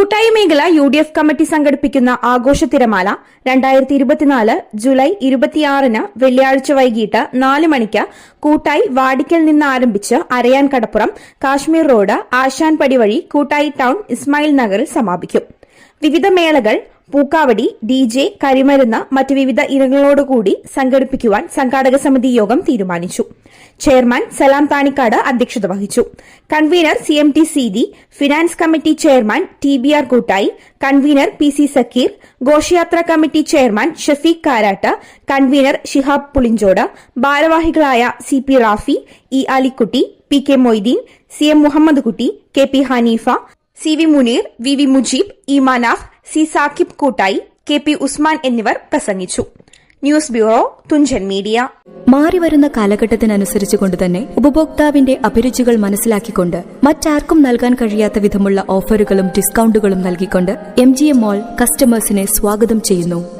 Koottayi മേഖല U D F committee സംഘടിപ്പിക്കുന്ന ആഘോഷ തിരമാല രണ്ടായിരത്തി ഇരുപത്തിനാല് ജൂലൈ ഇരുപത്തിയാറിന് വെള്ളിയാഴ്ച വൈകിട്ട് നാല് മണിക്ക് കൂട്ടായി വാടിക്കൽ നിന്ന് ആരംഭിച്ച് അരയാൻ കടപ്പുറം കാശ്മീർ റോഡ് ആശാൻപടി വഴി കൂട്ടായി ടൌൺ ഇസ്മായിൽ നഗറിൽ സമാപിക്കും. വിവിധ മേളകൾ പൂക്കാവടി ഡി ജെ കരിമരുന്ന് മറ്റ് വിവിധ ഇനങ്ങളോടുകൂടി സംഘടിപ്പിക്കുവാൻ സംഘാടക സമിതി യോഗം തീരുമാനിച്ചു. ചെയർമാൻ സലാം താണിക്കാട് അധ്യക്ഷത വഹിച്ചു. Convener C M T Seethi finance committee chairman T B R Koottayi convener P C Sakkeer ഘോഷയാത്ര committee chairman Shafeeq Karat convener Shihab Pulinchode ഭാരവാഹികളായ C P Rafi E Alikutty P K Moideen C M Muhammad Kutty K P Haneefa C V Muneer V V Mujeeb ഇമാനാഫ് Manaf C Sakib Koottayi K P Usman എന്നിവർ പ്രസംഗിച്ചു. News bureau Thunchan media. മാറിവരുന്ന കാലഘട്ടത്തിനനുസരിച്ച് കൊണ്ടുതന്നെ ഉപഭോക്താവിന്റെ അഭിരുചികൾ മനസ്സിലാക്കിക്കൊണ്ട് മറ്റാർക്കും നൽകാൻ കഴിയാത്ത വിധമുള്ള ഓഫറുകളും ഡിസ്കൌണ്ടുകളും നൽകിക്കൊണ്ട് എം ജി എം മോൾ കസ്റ്റമേഴ്സിനെ സ്വാഗതം ചെയ്യുന്നു.